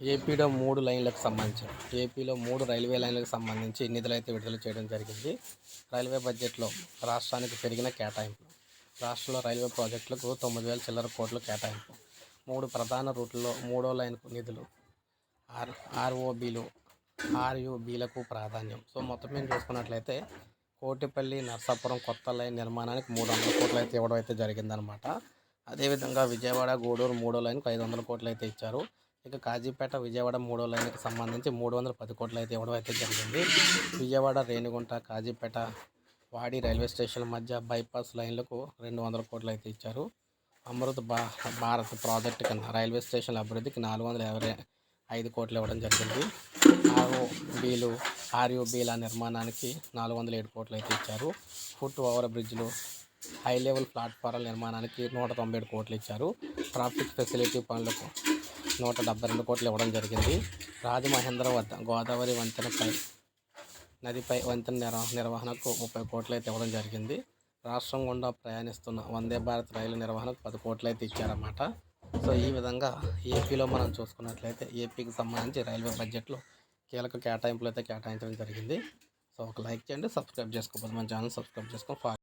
ఏపీలో మూడు లైన్లకు సంబంధించి ఏపీలో మూడు రైల్వే లైన్లకు సంబంధించి నిధులు అయితే విడుదల చేయడం జరిగింది. రైల్వే బడ్జెట్లో రాష్ట్రానికి పెరిగిన కేటాయింపు రాష్ట్రంలో రైల్వే ప్రాజెక్టులకు తొమ్మిది వేల చిల్లర కోట్లు కేటాయింపు మూడు ప్రధాన రూట్లలో మూడో లైన్కు నిధులు ఆర్ ఆర్ఓబీలు ఆర్యుబీలకు ప్రాధాన్యం. సో మొత్తం మేము చూసుకున్నట్లయితే కోటిపల్లి నర్సాపురం కొత్త లైన్ నిర్మాణానికి మూడు వందల కోట్లు అయితే ఇవ్వడం అయితే జరిగిందనమాట. అదేవిధంగా విజయవాడ గూడూరు మూడో లైన్కు ఐదు వందల కోట్లు అయితే ఇచ్చారు. ఇక కాజీపేట విజయవాడ మూడో లైన్కి సంబంధించి మూడు వందల పది కోట్లు అయితే ఇవ్వడం అయితే జరిగింది. విజయవాడ రేణిగుంట కాజీపేట వాడి రైల్వే స్టేషన్ మధ్య బైపాస్ లైన్లకు రెండు వందల కోట్లు అయితే ఇచ్చారు. అమృత్ భా భారత్ ప్రాజెక్టు కింద రైల్వే స్టేషన్ల అభివృద్ధికి నాలుగు వందల యాభై ఐదు కోట్లు ఇవ్వడం జరిగింది. ఆర్ఓబీలు ఆర్యూబీల నిర్మాణానికి నాలుగు వందల ఏడు కోట్లు అయితే ఇచ్చారు. ఫుట్ ఓవర్ బ్రిడ్జ్లు హై లెవెల్ ప్లాట్ఫారాల నిర్మాణానికి నూట తొంభై ఏడు కోట్లు ఇచ్చారు. ట్రాఫిక్ ఫెసిలిటీ పనులకు నూట డెబ్బై రెండు కోట్లు ఇవ్వడం జరిగింది. రాజమహేంద్రం వద్ద గోదావరి వంతెనపై నదిపై వంతెన నిర్వ నిర్వహణకు ముప్పై కోట్లు అయితే ఇవ్వడం జరిగింది. రాష్ట్రం గుండా ప్రయాణిస్తున్న వందే భారత్ రైలు నిర్వహణకు పది కోట్లు అయితే ఇచ్చారన్నమాట. సో ఈ విధంగా ఏపీలో మనం చూసుకున్నట్లయితే ఏపీకి సంబంధించి రైల్వే బడ్జెట్లో కీలక కేటాయింపులు అయితే కేటాయించడం జరిగింది. సో ఒక లైక్ చేయండి సబ్స్క్రైబ్ చేసుకోకపోతే మన ఛానల్ సబ్స్క్రైబ్ చేసుకోండి